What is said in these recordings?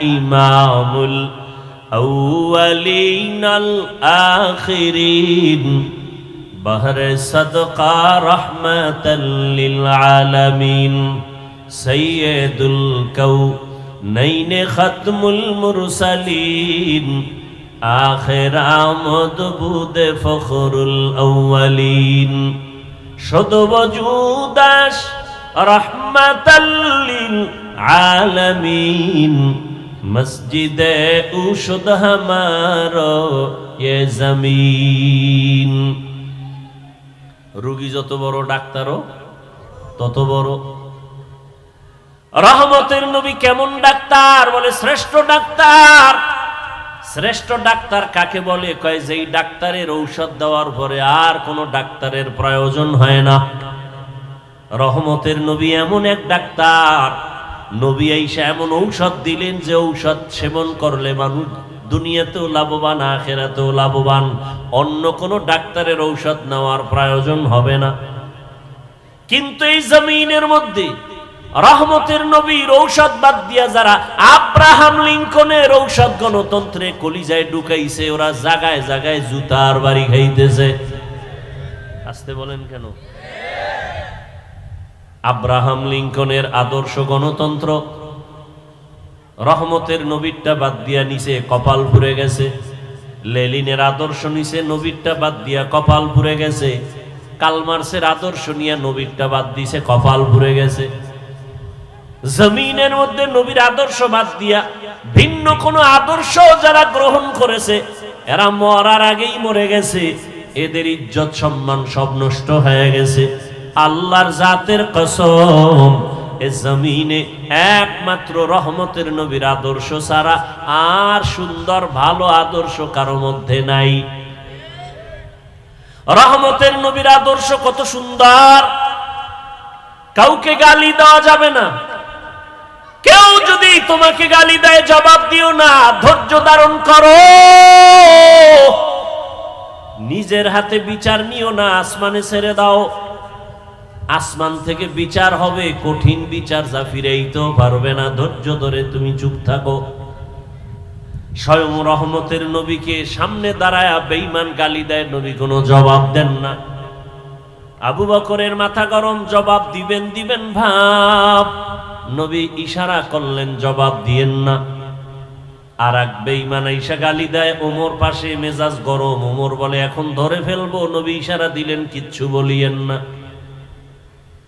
ইমামুল أولين الآخرين بهر صدقة رحمة للعالمين سيد الكونين ختم المرسلين آخر آمد بود فخر الأولين شد وجودش رحمة للعالمين مسجد اوشد হামারো এ জমিন রুগী যত বড় ডাক্তারও তত বড় রহমতের নবী কেমন ডাক্তার বলে শ্রেষ্ঠ ডাক্তার শ্রেষ্ঠ ডাক্তার কাকে বলে কয় যেই ডাক্তারের ঔষধ দেওয়ার পরে আর কোনো ডাক্তারের প্রয়োজন হয় না রহমতের নবী এমন এক ডাক্তার নবী আইসা এমন ঔষধ দিলেন যে ঔষধ সেবন করলে মানুষ দুনিয়াতেও লাভবান, আখেরাতেও লাভবান। অন্য কোনো ডাক্তারের ঔষধ নেওয়ার প্রয়োজন হবে না। কিন্তু এই জমিনের মধ্যে রহমতের নবীর ঔষধ বাদ দিয়া যারা আব্রাহাম লিঙ্কনের ঔষধ গণতন্ত্রে কলিজায় ঢুকাইছে, ওরা জাগায় জাগায় জুতার বাড়ি খাইতেছে। আসতে বলেন কেন? আব্রাহাম লিঙ্কনের আদর্শ গণতন্ত্র। রহমতের নবীরটা বাদ দিয়া নিচে কপাল পুড়ে গেছে। লেলিনের আদর্শ নিচে নবীরটা বাদ দিয়া কপাল পুড়ে গেছে। কালমার্সের আদর্শ নিয়ে নবীরটা বাদ দিছে কপাল পুড়ে গেছে। জমিনের মধ্যে নবীর আদর্শ বাদ দিয়া ভিন্ন কোন আদর্শ যারা গ্রহণ করেছে, এরা মরার আগেই মরে গেছে। এদের ইজ্জত সম্মান সব নষ্ট হয়ে গেছে। আল্লাহর জাতের কসম, এ জমিনে একমাত্র রহমতের নবীর আদর্শ ছাড়া আর সুন্দর ভালো আদর্শ কারও মধ্যে নাই। রহমতের নবীর আদর্শ কত সুন্দর। কাউকে গালি দেওয়া যাবে না। কেউ যদি তোমাকে গালি দেয়, জবাব দিও না, ধৈর্য ধারণ করো। নিজের হাতে বিচার নিও না, আসমানে ছেড়ে দাও। আসমান থেকে বিচার হবে, কঠিন বিচার যা ফিরেইতেও পারবে না। ধৈর্য ধরে তুমি চুপ থাকো। স্বয়ং রহমতের নবীকে সামনে দাঁড়ায় বেইমান গালি দেয়, নবী কোনো জবাব দেন না। আবু বকরের মাথা গরম, জবাব দিবেন দিবেন ভাব। নবী ইশারা করলেন, জবাব দিয়েন না। আর এক বেইমান ঈশা গালি দেয়, ওমর পাশে মেজাজ গরম, ওমর বলে, এখন ধরে ফেলব। নবী ইশারা দিলেন, কিচ্ছু বলিয়েন না।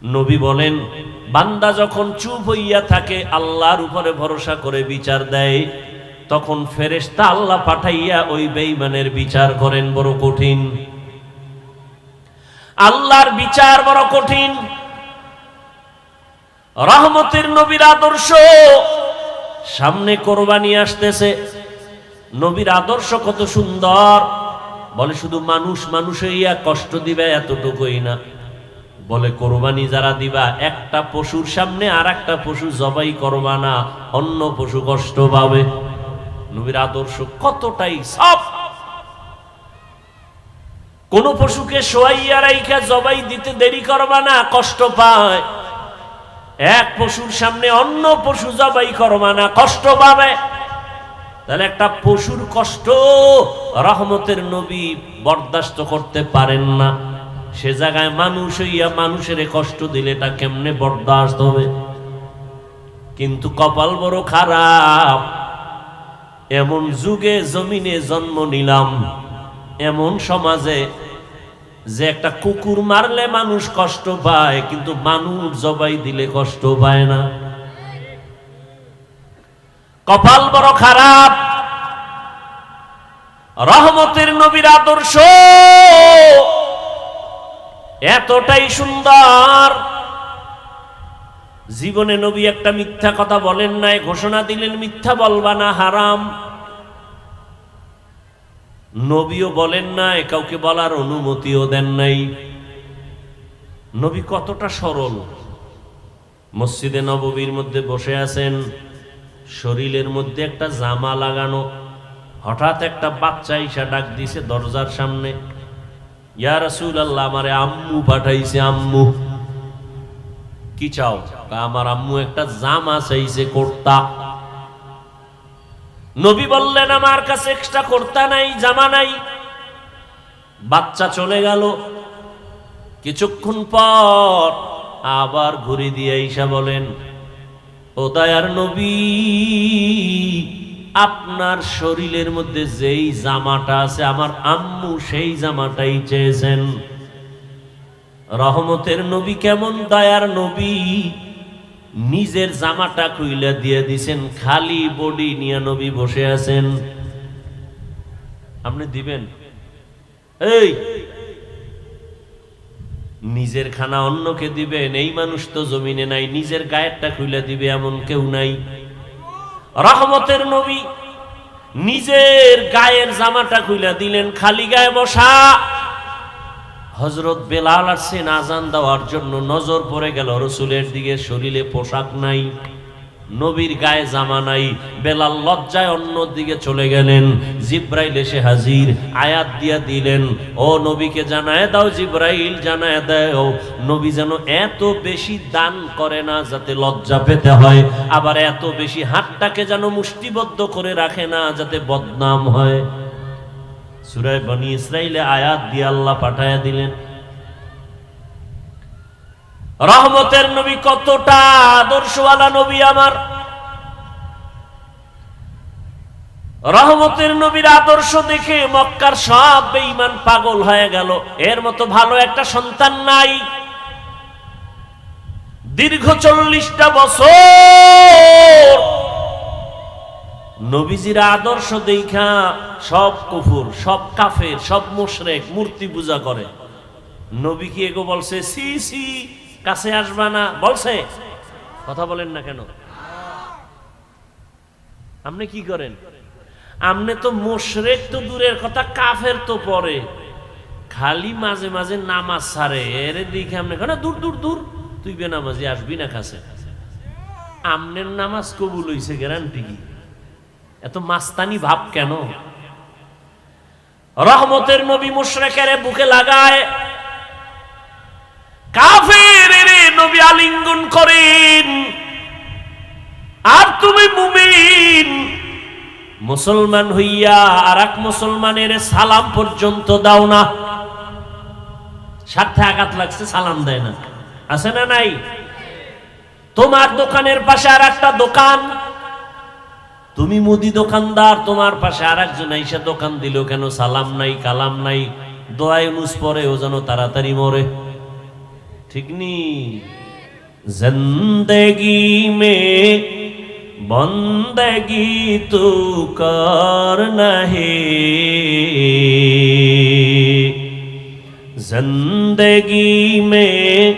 নবী বলেন, বান্দা যখন চুপ হইয়া থাকে, আল্লাহর উপরে ভরসা করে বিচার দেয়, তখন ফেরেশতা আল্লাহ পাঠাইয়া ওই বেইমানের বিচার করেন বড় কঠিন। আল্লাহর বিচার বড় কঠিন। রহমতের নবীর আদর্শ সামনে কোরবানি আসতেছে। নবীর আদর্শ কত সুন্দর। বলে, শুধু মানুষ মানুষ হইয়া কষ্ট দিবে এতটুকুই না। বলে, কোরবানি যারা দিবা, একটা পশুর সামনে আর একটা পশু জবাই করবা না, অন্য পশু কষ্ট পাবে। নবীর আদর্শ কতটাই সব কোন পশুকে সোয়াইয়া রাইখা জবাই দিতে দেরি করবা না, কষ্ট পায়। এক পশুর সামনে অন্য পশু জবাই করবা না, কষ্ট পাবে। তাহলে একটা পশুর কষ্ট রহমতের নবী বরদাস্ত করতে পারেন না। সে জায়গায় মানুষ হইয়া মানুষের কষ্ট দিলে এটা কেমনে বরদাস্ত হবে? কিন্তু কপাল বড় খারাপ। এমন যুগে জমিনে জন্ম নিলাম, এমন সমাজে যে একটা কুকুর মারলে মানুষ কষ্ট পায়, কিন্তু মানুষ জবাই দিলে কষ্ট পায় না। কপাল বড় খারাপ। রহমতের নবীর আদর্শ। এতটাই সুন্দর। জীবনে নবী একটা মিথ্যা কথা বলেন নাই, ঘোষণা দিলেন, মিথ্যা বলবা না, হারাম। নবীও বলেন নাই, কাউকে বলার অনুমতিও দেন নাই। নবী কতটা সরল। মসজিদে নববীর মধ্যে বসে আছেন, শরীরের মধ্যে একটা জামা লাগানো, হঠাৎ একটা বাচ্চা ইসা ডাক দিছে দরজার সামনে। ইয়া রাসূল আল্লাহ আমারে আম্মু পাঠাইছে, আম্মু। কি চাও? আমার আম্মু একটা জামা চাইছে কোর্তা। নবী বললেন, আমার কাছে এক্সট্রা কর্তা নাই, জামা নাই। বাচ্চা চলে গেল। কিছুক্ষণ পর আবার ঘুরে দিয়ে ঈশা বলেন, ও দয়ার নবী আপনার শরীরের মধ্যে যেই জামাটা আছে, আমার আম্মু সেই জামাটাই চেয়েছেন। রহমতের নবী কেমন দয়ার নবী। নিজের জামাটা খুইলা দিয়ে দিছেন, খালি বডি নিয়ে নবী বসে আছেন। আপনি দিবেন? এই! নিজের খানা অন্যকে দিবেন, এই মানুষ তো জমিনে নাই, নিজের গায়েরটা খুলে দিবে, এমন কেউ নাই। রহমতের নবী নিজের গায়ের জামাটা খুলে দিলেন, খালি গায়ে বসা। হজরত বেলাল আসছেন আজান দেওয়ার জন্য নজর পড়ে গেল, রসুলের দিকে শরীরে পোশাক নাই। নবীর গায়ে জামা নাই, বেলাল লজ্জায় অন্য দিকে চলে গেলেন। জিব্রাইল এসে হাজির, আয়াত দিয়া দিলেন, ও নবীকে জানায় দাও, জিব্রাইল জানায় দাও, নবী যেন এত বেশি দান করে না যাতে লজ্জা পেতে হয়, আবার এত বেশি হাতটাকে যেন মুষ্টিবদ্ধ করে রাখে না যাতে বদনাম হয়। সুরায় বনি ইসরাইলে আয়াত দিয়ে আল্লাহ পাঠায়া দিলেন। রহমতের নবী কতটা আদর্শওয়ালা নবী আমার। রহমতের নবীর আদর্শ দেখে মক্কার সব বেঈমান পাগল হয়ে গেল। এর মতো ভালো একটা সন্তান নাই। দীর্ঘ চল্লিশটা বছর নবীজির আদর্শ দেখা সব কুফুর, সব কাফের, সব মুশরেক মূর্তি পূজা করে। নবী কি এগো বলছে, সি সি কাছে আসবা না? বলছে। কথা বলেন না কেন? আপনি কি করেন? আপনি তো মুশরেক তো দূরের কথা, কাফের তো পরে। খালি মাঝে মাঝে নামাজ ছাড়ে এর দিকে আপনি কেন? দূর দূর দূর। তুই বেনামাজি আসবি না কাছে? আমনের নামাজ কবুল হইছে গ্যারান্টি কি? এত মাস্তানি ভাব কেন? রহমতের নবী মুশরেকের বুকে লাগায় কাফের নবী আলিঙ্গন করেন। আর তুমি মুমিন, মুসলমান হইয়া আর এক মুসলমানের সালাম পর্যন্ত দাও না। স্বার্থে আঘাত লাগছে, সালাম দেয় না। আছে না নাই? তোমার দোকানের পাশে আর একটা দোকান। তুমি মুদি দোকানদার, তোমার পাশে আর একজন দোকান দিল কেন? সালাম নাই, কালাম নাই। দোয়ায় পরে ও যেন তাড়াতাড়ি মরে। ٹھیک نہیں زندگی میں بندگی تو کار نہیں زندگی میں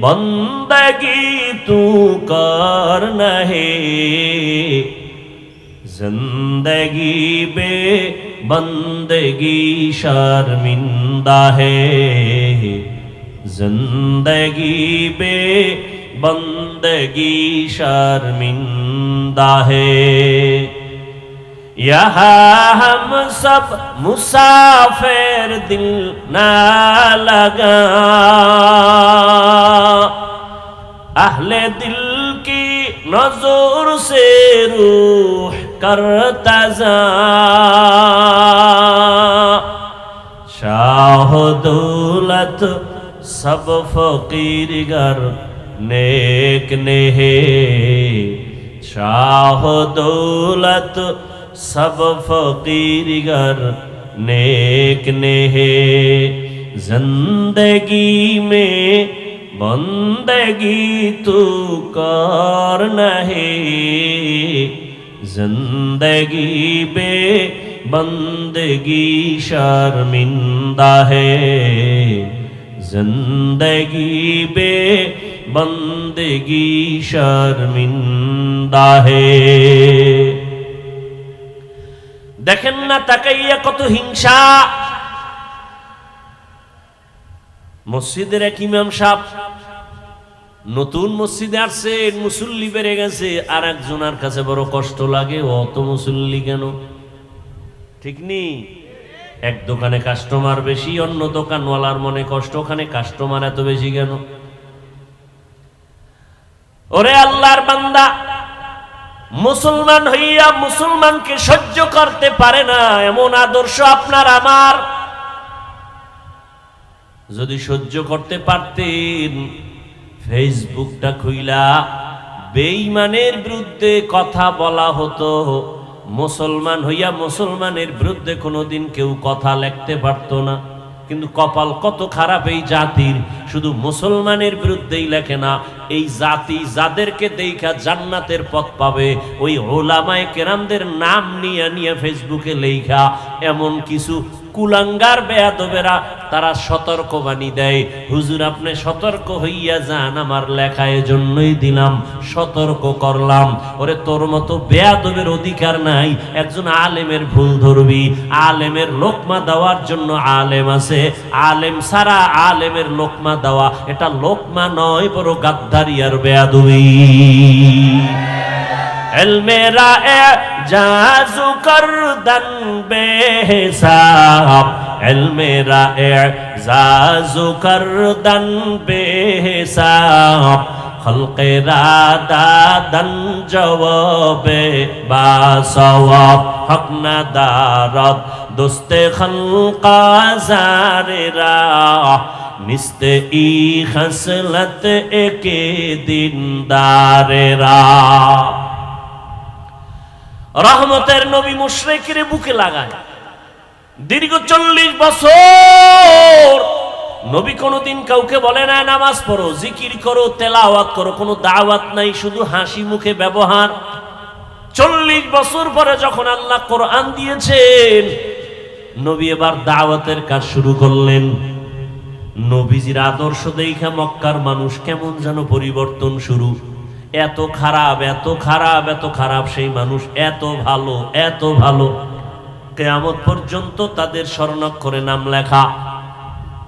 بندگی تو کار نہیں زندگی بے بندگی شرمندہ ہے۔ زندگی بے بندگی شرمندہ ہے۔ یہاں ہم سب مسافر دل نہ لگا۔ اہل دل کی نظر سے روح کر جا۔ شاہ دولت সব ফকির গর নেক নেহে। শাহ দৌলত সব ফকির গর নেক নেহে। জিন্দগি মে বন্দগি তু কর নহে। জিন্দগি বে বন্দগি শর্মিন্দা হে। زندگی بے بندگی شرمندہ ہے দেখেন না তাকাইয়া কত হিংসা মসজিদের এক ইমাম সাহ নতুন মসজিদে আসছে, মুসল্লি বেড়ে গেছে আর একজনের কাছে বড় কষ্ট লাগে অত মুসল্লি কেন? ঠিক নেই? এক দোকানে কাস্টমার বেশি, অন্য দোকানওয়ালার মনে কষ্ট। ওখানে কাস্টমার এত বেশি কেন? ওরে আল্লাহর বান্দা, মুসলমান হইয়া মুসলমানকে সহ্য করতে পারে না, এমন আদর্শ আপনার আমার। যদি সহ্য করতে পারতেন ফেসবুকটা খুইলা বেঈমানের বিরুদ্ধে কথা বলা হতো। মুসলমান হইয়া মুসলমানের বিরুদ্ধে কোনোদিন কেউ কথা লিখতে পারত না। কিন্তু কপাল কত খারাপ এই জাতির, শুধু মুসলমানের বিরুদ্ধেই লেখে না, এই জাতি যাদেরকে দেখা জান্নাতের পথ পাবে, ওই ওলামায় কেরামদের নাম নিয়ে নিয়ে ফেসবুকে লেখা এমন কিছু কুলাঙ্গার বেয়াদবেরা, তারা সতর্ক বাণী দেয়। হুজুর, আপনি সতর্ক হইয়া যান, আমার লেখা এজন্যই দিলাম, সতর্ক করলাম। ওরে, তোর মতো বেয়াদবের অধিকার নাই, একজন আলেমের ভুল ধরবি। আলেমের লোকমা দেওয়ার জন্য আলেম আছে, আলেম সারা আলেমের লোকমা দেওয়া, এটা লোকমা নয় বড় গাদ্দারি আর বেয়াদবি। جاز کردن بے حساب، علم رائع، جاز کردن بے حساب۔ خلق را دادن جواب با سواب حق ندارد دست خلقا زار را۔ نست ای خسلت ایک دین دار را۔ রহমতের নবী মুশরেকের বুকে লাগায়। দীর্ঘ চল্লিশ বছর নবী কোনোদিন কাউকে বলে না, নামাজ পড়ো, জিকির করো, তেলাওয়াত করো, কোনো দাওয়াত নাই, শুধু হাসি মুখে ব্যবহার। চল্লিশ বছর পরে যখন আল্লাহ কোরআন দিয়েছেন, নবী এবার দাওয়াতের কাজ শুরু করলেন। নবীজির আদর্শ দেখা মক্কার মানুষ কেমন যেন পরিবর্তন শুরু। এত খারাপ এত খারাপ এত খারাপ সেই মানুষ এত ভালো এত ভালো। কেয়ামত পর্যন্ত তাদের স্বর্ণাক্ষরে নাম লেখা।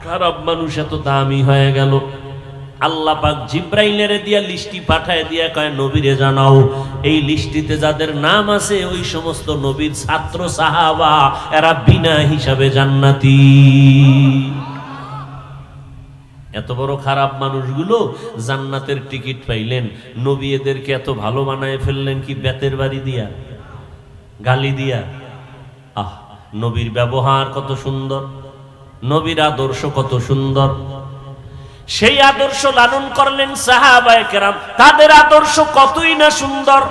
খারাপ মানুষ এত দামি হয়ে গেল। আল্লাহ পাক জিব্রাইলের দিয়া লিস্টি পাঠায় দিয়া কয়, নবীরে জানাও, এই লিস্টিতে যাদের নাম আছে, ওই সমস্ত নবীর ছাত্র সাহাবা, এরা বিনা হিসাবে জান্নাতি। এত বড় খারাপ মানুষগুলো জান্নাতের টিকিট পাইলেন নবী এদেরকে এত ভালো বানায় ফেললেন কি বেতের বাড়ি দিয়া, গালি দিয়া? আহ, নবীর ব্যবহার কত সুন্দর, নবীর আদর্শ কত সুন্দর। সেই আদর্শ লালন করলেন সাহাবায়ে কেরাম, তাদের আদর্শ কতই না সুন্দর।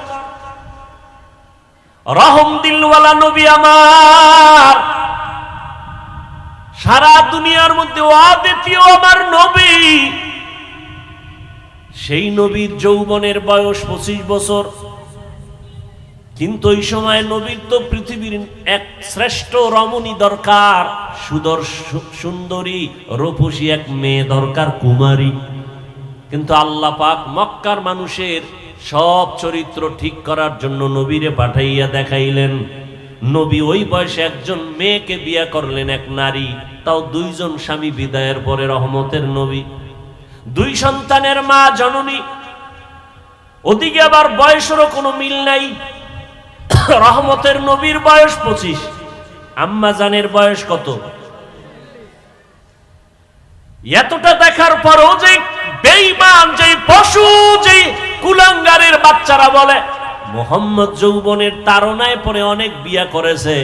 রহম দিলওয়ালা নবী আমার। সারা দুনিয়ার মধ্যে অদ্বিতীয় আমার নবী। সেই নবীর যৌবনের বয়স পঁচিশ বছর। কিন্তু ওই সময় নবীর তো পৃথিবীর এক শ্রেষ্ঠ রমণী দরকার সুদর সুন্দরী, রূপসী এক মেয়ে দরকার, কুমারী। কিন্তু আল্লাহ পাক মক্কার মানুষের সব চরিত্র ঠিক করার জন্য নবীরে পাঠাইয়া দেখাইলেন। নবী ওই বয়সে একজন মেয়েকে বিয়া করলেন এক নারী, তাও দুইজন স্বামী বিদায়ের পরে রহমতের নবী। দুই সন্তানের মা, জননী। ওদিকে আবার বয়সেরও কোনো মিল নাই। রহমতের নবীর বয়স পঁচিশ। আম্মা জানের বয়স কত? এতটা দেখার পরও যে বেইমান যে পশু, যে কুলাঙ্গারের বাচ্চারা বলে মোহাম্মদ যৌবনের তারনায় পরে অনেক বিয়া করেছে।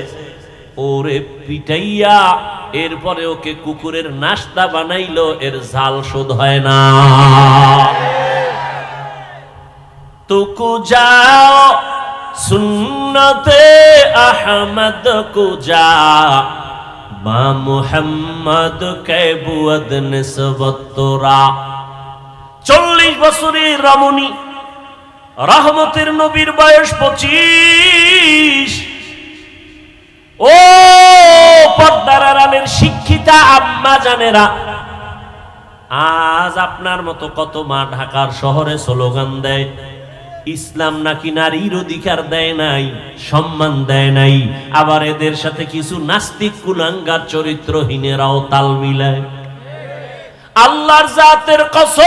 ওরে পিটাইয়া, এরপরে ওকে কুকুরের নাস্তা বানাইলো, এর ঝাল শোধ হয় না। তুকু যাও, সুন্নতে আহমদ কু যা। বা মুহাম্মদ কে বুয়দ নিসবত তোরা। চল্লিশ বছরের রমণী রহমতের নবীর বয়স পঁচিশ। ও আড়ালের শিক্ষিতা আম্মা জানেরা, আজ আপনার মতো কত মা ঢাকার শহরে স্লোগান দেয়, ইসলাম নাকি নারীর অধিকার দেয় নাই, সম্মান দেয় নাই, আবার এদের সাথে কিছু নাস্তিক কুলাঙ্গার চরিত্রহীনেরাও তাল মিলায়। আল্লাহর জাতের কসম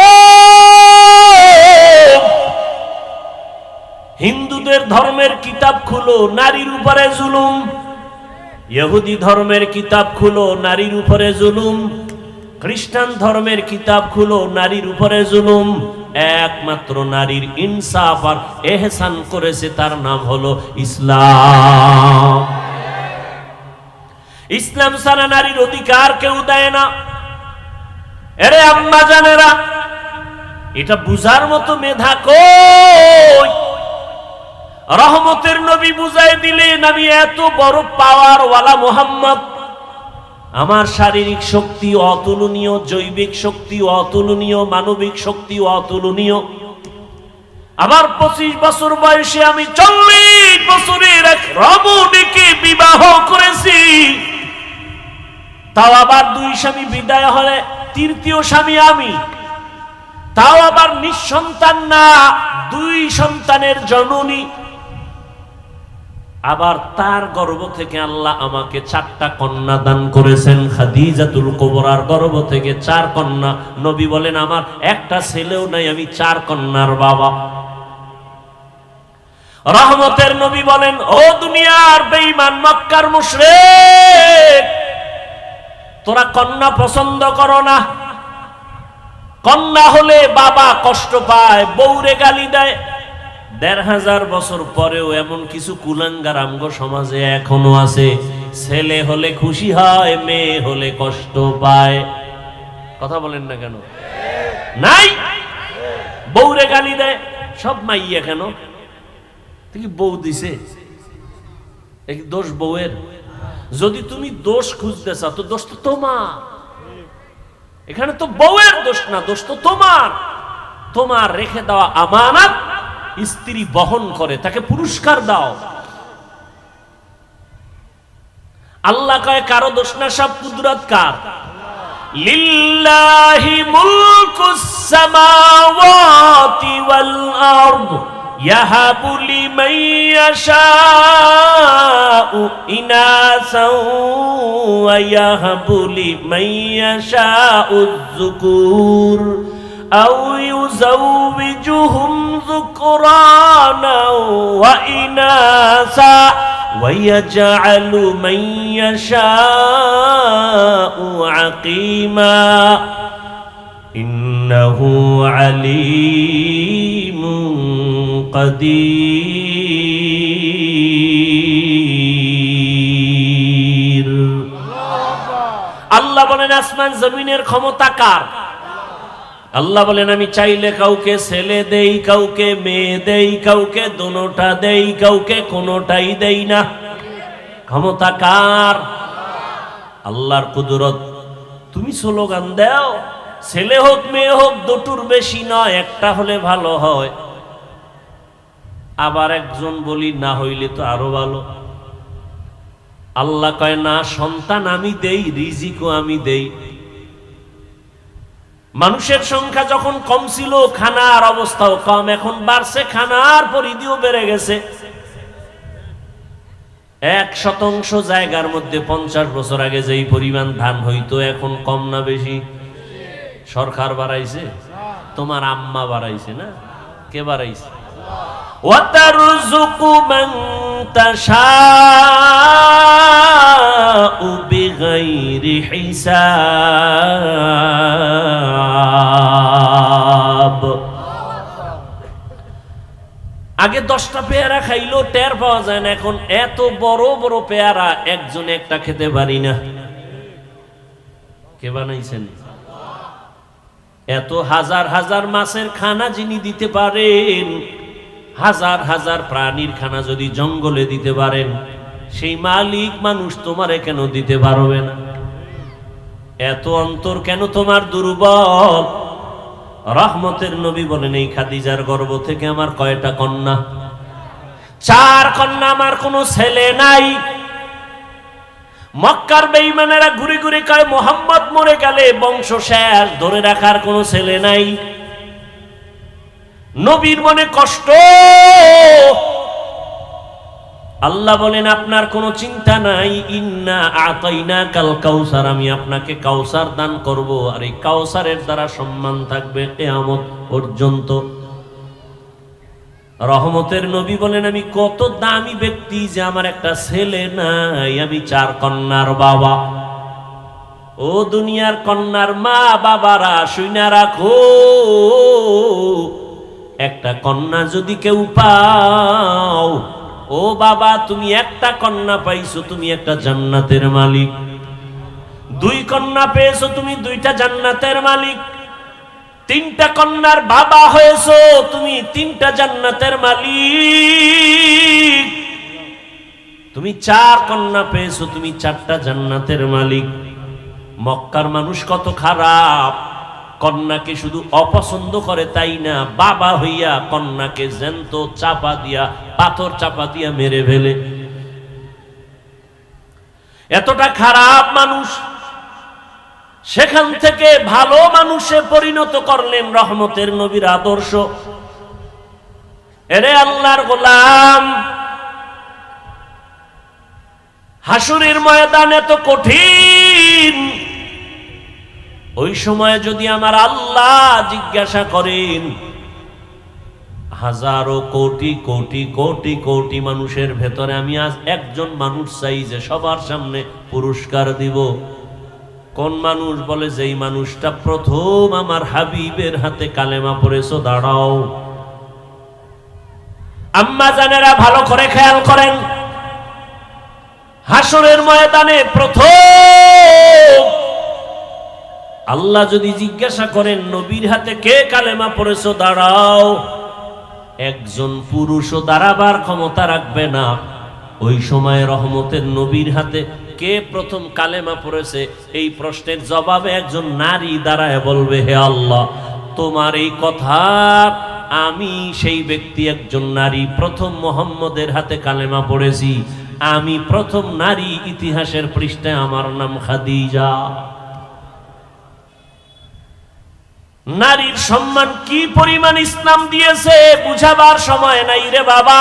হিন্দুদের ধর্মের কিতাব খুলো, নারীর উপরে জুলুম। ইহুদি ধর্মের কিতাব খুলো, নারীর উপরে জুলুম। খ্রিস্টান ধর্মের কিতাব খুলো, নারীর উপরে জুলুম। একমাত্র নারীর ইনসাফ আর এহসান করেছে, তার নাম হলো ইসলাম। ইসলাম সারা নারীর অধিকার কেউ দেয় না। এরে আম্মা জানেরা এটা বুঝার মতো মেধা কই? রহমতের নবী বুঝাই দিলেন, আমি এত বড় পাওয়ার ওয়ালা মোহাম্মদ। আমার শারীরিক শক্তি অতুলনীয়, জৈবিক শক্তি অতুলনীয়, মানবিক শক্তি অতুলনীয়। আবার পঁচিশ বছর বয়সে আমি চল্লিশ বছরের এক রমণীকে বিবাহ করেছি। তাও আবার দুই স্বামী বিদায় হলে, তৃতীয় স্বামী আমি। তাও আবার নিঃসন্তান না, দুই সন্তানের জননী। আবার তার গর্ভ থেকে আল্লাহ আমাকে চারটা কন্যা দান করেছেন, খাদিজাতুল কোবরার গর্ভ থেকে চার কন্যা। নবী বলেন, আমার একটা ছেলেও নাই, আমি চার কন্যার বাবা। রহমতের নবী বলেন, ও দুনিয়ার বেঈমান, মক্কার মুশরিক, তোরা কন্যা পছন্দ করো না। কন্যা হলে বাবা কষ্ট পায়, বউরে গালি দেয়। দেড় হাজার বছর পরেও এমন কিছু কুলাঙ্গার আমগ সমাজে এখনও আছে। ছেলে হলে খুশি হয়, মেয়ে হলে কষ্ট পায়। কথা বলেন না কেন? নাই? বউরে গালি দেয়, সব মাইয়া কেন? কি বউ দিছে? দোষ বউয়ের? যদি তুমি দোষ খুঁজতে চাও, তো দোষ তো তোমার। এখানে তো বউয়ের দোষ না, দোষ তো তোমার। তোমার রেখে দেওয়া আমানত স্ত্রী বহন করে, তাকে পুরস্কার দাও। আল্লাহ কয়, কারও দোষ না, সব কুদরত কার? লিল্লাহি মুলকুস সামাওয়াতি ওয়াল আরদ أو يزوجهم ذكرانا وإناثا ويجعل من يشاء عقيما إنه عليم قدير আল্লাহ বলেন আসমান জমিনের ক্ষমতা কার আল্লাহ বলেন, আমি চাইলে কাউকে ছেলে দেই, কাউকে মেয়ে দেই, কাউকে দোনোটা দেই, কাউকে কোনোটাই দেই না। ক্ষমতা কার? আল্লাহর কুদরত। তুমি স্লোগান দাও, ছেলে হোক, মেয়ে হোক, দুটোর বেশি নয় একটা হলে ভালো হয়। আবার একজন বলি, না হইলে তো আরও ভালো। আল্লাহ কয়, না, সন্তান আমি দেই, রিজিকও আমি দেই। মানুষের সংখ্যা যখন কম ছিল, খানার অবস্থাও কম। এখন বাড়ছে, খানার পরিধিও বেড়ে গেছে। এক শতাংশ জায়গার মধ্যে পঞ্চাশ বছর আগে যেই পরিমাণ ধান হইতো, এখন কম না বেশি? সরকার বাড়াইছে? তোমার আম্মা বাড়াইছে না? কে বাড়াইছে? ওয়াতারুজুকু মান তাশাউ بغير حساب আগে দশটা পেয়ারা খাইলো টের পাওয়া যায় না এখন এত বড় বড় পেয়ারা একজন একটা খেতে পারি না কে বানাইছেন এত হাজার হাজার মাছের খানা যিনি দিতে পারেন হাজার হাজার প্রাণীর খানা যদি জঙ্গলে দিতে পারেন সেই মালিক মানুষ তোমারে কেন দিতে পারবে না? এত অন্তর কেন তোমার দুর্বল? রহমতের নবী বলেন, এই খাদিজার গর্ভ থেকে আমার কয়টা কন্যা? চার কন্যা আমার কোনো ছেলে নাই। মক্কার বেইমানেরা ঘুরে ঘুরে কয়, মোহাম্মদ মরে গেলে বংশ শেষ, ধরে রাখার কোনো ছেলে নাই। নবীর মনে কষ্ট। আল্লাহ বলেন, আপনার কোনো চিন্তা নাই। ইন্না আতাইনা কাল কাউসার। আমি আপনাকে কাউসার দান করব। আর এই কাউসারের দ্বারা সম্মান থাকবে কেয়ামত পর্যন্ত। রহমতের নবী বলেন, আমি কত দামি ব্যক্তি যে আমার একটা ছেলে নাই। আমি চার কন্যার বাবা। ও দুনিয়ার কন্যার মা বাবারা, শুইনা রাখো। একটা কন্যা যদি কেউ পাও ও বাবা, তুমি একটা কন্যা পাইছো, তুমি একটা জান্নাতের মালিক। দুই কন্যা পেয়েছ, তুমি দুইটা জান্নাতের মালিক। তিনটা কন্যার বাবা হয়েছো, তুমি তিনটা জান্নাতের মালিক। তুমি চার কন্যা পেয়েছ, তুমি চারটা জান্নাতের মালিক। মক্কার মানুষ কত খারাপ। কন্যাকে শুধু অপছন্দ করে তাই না? বাবা হইয়া কন্যাকে জ্যান্ত চাপা দিয়া, পাথর চাপা দিয়া মেরে ফেলে। এতটা খারাপ মানুষ সেখান থেকে ভালো মানুষে পরিণত করলেন রহমতের নবীর আদর্শ। এরে আল্লাহর গোলাম, হাসুরের ময়দান এত কঠিন। ওই সময় যদি আমার আল্লাহ জিজ্ঞাসা করেন, হাজারো কোটি কোটি কোটি কোটি মানুষের ভেতরে আমি আজ একজন মানুষ চাই যে সবার সামনে পুরস্কার দিব। কোন মানুষ বলে, যেই মানুষটা প্রথম আমার হাবিবের হাতে কালেমা পড়েছো, দাঁড়াও। আম্মা জানেরা ভালো করে খেয়াল করেন হাসরের ময়দানে প্রথম আল্লাহ যদি জিজ্ঞাসা করেন, নবীর হাতে কে কালেমা পড়েছো? দাঁড়াও। একজন পুরুষও দাঁড়াবার ক্ষমতা রাখবে না। ওই সময় রহমতের নবীর হাতে কে প্রথম কালেমা পড়েছে? এই প্রশ্নের জবাবে একজন নারী দাঁড়ায় বলবে, হে আল্লাহ, তোমার এই কথা, আমি সেই ব্যক্তি, একজন নারী প্রথম মোহাম্মদের হাতে কালেমা পড়েছি। আমি প্রথম নারী ইতিহাসের পৃষ্ঠায় আমার নাম খাদিজা। নারীর সম্মান কি পরিমাণ ইসলাম দিয়েছে, বুঝাবার সময় নাই রে বাবা।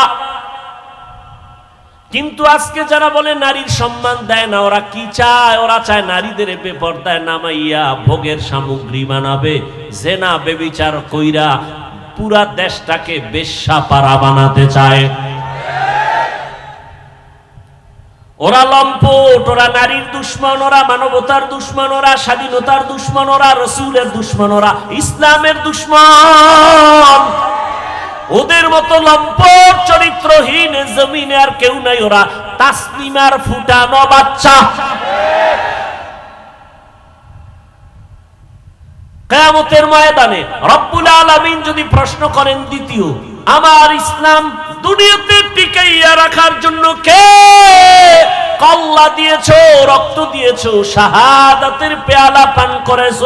কিন্তু আজকে যারা বলে নারীর সম্মান দেয় না, ওরা কি চায়? ওরা চায় নারীদের বেপর্দায় নামাইয়া ভোগের সামগ্রী বানাবে, জেনা, বেবিচার কইরা পুরা দেশটাকে বেশ্যা পাড়া বানাতে চায়। ওরা লম্পট, ওরা নারীর দুশ্মন, ওরা মানবতার দুশ্মন, ওরা স্বাধীনতার দুশ্মন, ওরা রসুলের দুশ্মন, ওরা ইসলামের দুশ্মন। ওদের মতো লম্পট চরিত্রহীন জমিনে আর কেউ নাই ওরা। তাসলিমার ফুটানো বাচ্চা। কেয়ামতের ময়দানে রব্বুল আলামিন যদি প্রশ্ন করেন দ্বিতীয়, আমার ইসলাম দুনিয়াতে টিকাইয়া রাখার জন্য কে? কল্লা দিয়েছ, রক্ত দিয়েছ, শাহাদাতের পেয়ালা পান করেছ।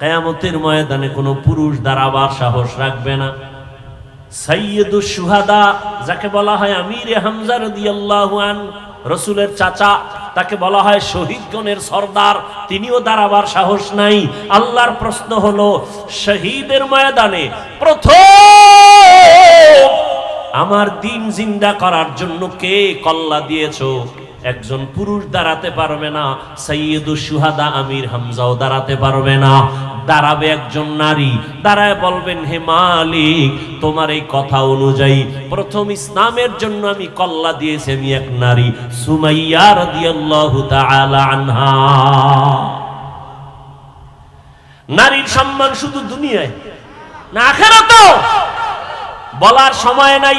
কেয়ামতের ময়দানে কোনো পুরুষ দাঁড়াবার সাহস রাখবে না। সাইয়্যিদুস সুহাদা যাকে বলা হয় আমির হামজা রাদিয়াল্লাহু আন রসুলের চাচা, তাকে বলা হয় শহীদগণের সর্দার, তিনিও দাঁড়াবার সাহস নাই। আল্লাহর প্রশ্ন হলো, শহীদের ময়দানে প্রথম আমার দিন জিন্দা করার জন্য কে কল্লা দিয়েছ? একজন পুরুষ দাঁড়াতে পারবে না সৈয়দু সুহাদা আমির হামজাও দাঁড়াতে পারবে না। দাঁড়াবে একজন নারী, দাঁড়ায় বলবেন, হে মালিক, তোমার এই কথা অনুযায়ী প্রথম ইসলামের জন্য আমি কল্লা দিয়েছি, আমি এক নারী। সুমাইয়া রাদিয়াল্লাহু তাআলা আনহা। নারীর সম্মান শুধু দুনিয়ায়, না আখেরাতেও। বলার সময় নাই।